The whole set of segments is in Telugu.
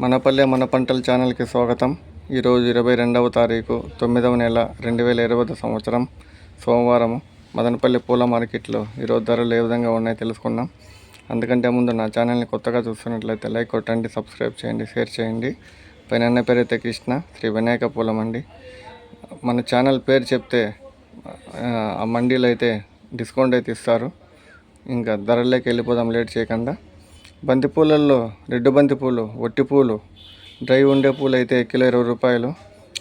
మనపల్లె మన పంటల ఛానల్కి స్వాగతం. ఈరోజు ఇరవై రెండవ తారీఖు తొమ్మిదవ నెల రెండు వేల ఇరవై సంవత్సరం. సోమవారం మదనపల్లి పూల మార్కెట్లో ఈరోజు ధరలు ఏ విధంగా ఉన్నాయో తెలుసుకుందాం. అందుకంటే ముందు నా ఛానల్ని కొత్తగా చూస్తున్నట్లయితే లైక్ కొట్టండి సబ్స్క్రైబ్ చేయండి షేర్ చేయండి. పైన పేరు పేరైతే కృష్ణ శ్రీ వినాయక పూలం అండి మన ఛానల్ పేరు చెప్తే ఆ, మండీలు అయితే డిస్కౌంట్ అయితే ఇస్తారు. ఇంకా ధరల్లోకి వెళ్ళిపోదాం లేట్ చేయకుండా. బంతిపూలల్లో రెడ్డు బంతిపూలు ఒట్టి పూలు డ్రై ఉండే పూలు అయితే కిలో ఇరవై రూపాయలు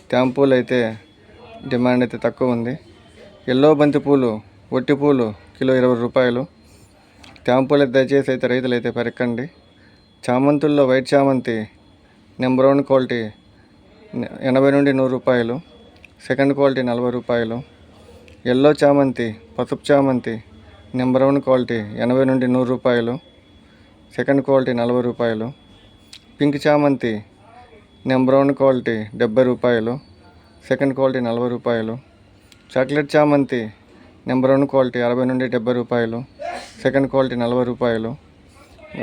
తేమ పూలు అయితే డిమాండ్ అయితే తక్కువ ఉంది. ఎల్లో బంతిపూలు ఒట్టి పూలు కిలో ఇరవై రూపాయలు. తేమ పూలు అయితే దయచేసి అయితే రైతులు అయితే పెరకండి చామంతుల్లో వైట్ చామంతి నెంబర్ వన్ క్వాలిటీ ఎనభై నుండి నూరు రూపాయలు. సెకండ్ క్వాలిటీ నలభై రూపాయలు. ఎల్లో చామంతి పసుపు చామంతి నెంబర్ వన్ క్వాలిటీ ఎనభై నుండి నూరు రూపాయలు. సెకండ్ క్వాలిటీ నలభై రూపాయలు. పింక్ చామంతి నెంబర్ వన్ క్వాలిటీ డెబ్బై రూపాయలు. సెకండ్ క్వాలిటీ నలభై రూపాయలు. చాక్లెట్ చామంతి నెంబర్ వన్ క్వాలిటీ అరవై నుండి డెబ్బై రూపాయలు. సెకండ్ క్వాలిటీ నలభై రూపాయలు.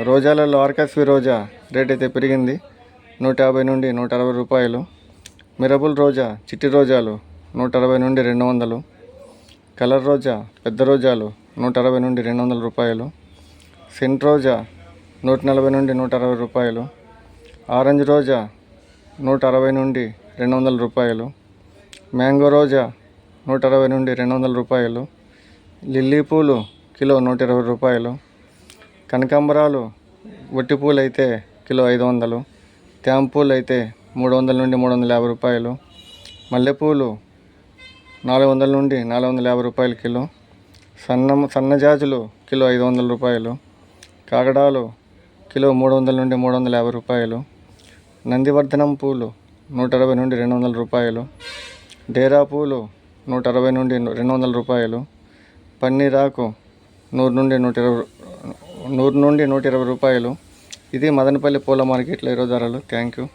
రోజాలలో ఆర్కాస్వి రోజా రేట్ అయితే పెరిగింది. నూట యాభై నుండి నూట అరవై రూపాయలు. మిరబుల్ రోజా చిట్టి రోజాలు నూట అరవై నుండి రెండు వందలు. కలర్ రోజా పెద్ద రోజాలు నూట అరవై నుండి రెండు వందల రూపాయలు. సెంట్ రోజా నూట నలభై నుండి నూట అరవై రూపాయలు. ఆరెంజ్ రోజా నూట అరవై నుండి రెండు వందల రూపాయలు. మ్యాంగో రోజా నూట అరవై నుండి రెండు వందల రూపాయలు. లిల్లీ పూలు కిలో నూట ఇరవై రూపాయలు. కనకాంబరాలు ఒట్టి పూలు అయితే కిలో ఐదు వందలు తేమ పూలు అయితే మూడు వందల నుండి మూడు వందల యాభై రూపాయలు. మల్లెపూలు నాలుగు వందల నుండి నాలుగు వందల యాభై రూపాయలు కిలో. సన్న సన్నజాజులు కిలో ఐదు వందల రూపాయలు. కాగడాలు కిలో మూడు వందల నుండి మూడు వందల యాభై రూపాయలు నందివర్ధనం పూలు నూట అరవై నుండి రెండు వందల రూపాయలు డేరా పూలు నూట అరవై నుండి రెండు వందల రూపాయలు పన్నీరాకు నూరు నుండి నూట ఇరవై నూరు నుండి నూట ఇరవై రూపాయలు. ఇది మదనపల్లి పూల మార్కెట్లో ఈరోజు ధరలు. Thank you